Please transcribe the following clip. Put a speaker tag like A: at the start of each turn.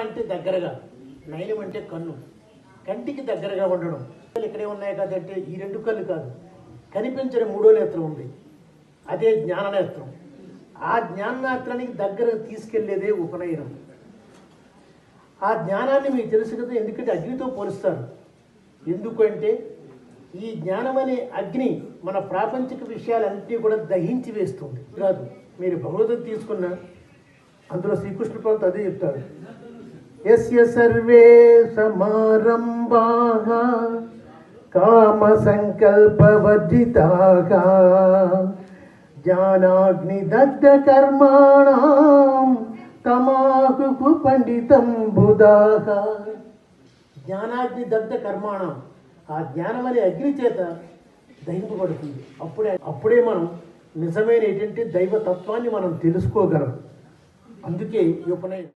A: అంటే దగ్గరగా నయనం అంటే కన్ను. కంటికి దగ్గరగా ఉండడం. ఇక్కడే ఉన్నాయి కదంటే ఈ రెండు కళ్ళు కాదు. కనిపించని మూడో నేత్రం ఉంది. అదే జ్ఞాననేత్రం. ఆ జ్ఞాననేత్రానికి దగ్గర తీసుకెళ్ళేదే ఉపనయనం. ఆ జ్ఞానాన్ని మీకు తెలుసు కదా ఎందుకంటే అగ్నితో పోలుస్తారు. ఎందుకంటే ఈ జ్ఞానం అనే అగ్ని మన ప్రాపంచిక విషయాలన్నింటినీ కూడా దహించి వేస్తుంది. కాదు మీరు భగవద్గీత తీసుకున్న అందులో శ్రీకృష్ణ పంత్ అదే చెప్తాడు. ఎస్య సర్వే సమారంభా కామ సంకల్పవర్జితాగా జ్ఞానాగ్ని దగ్ధ కర్మాణ తమాకు పండితం బుధాహ జ్ఞానాగ్ని దగ్ధ కర్మాణం ఆ జ్ఞానం అనే అగ్ని చేత దహింపబడుతుంది. అప్పుడే అప్పుడే మనం నిజమైనటువంటి ఏంటంటే దైవ తత్వాన్ని మనం తెలుసుకోగలం. అందుకే ఈ ఉపనయనం.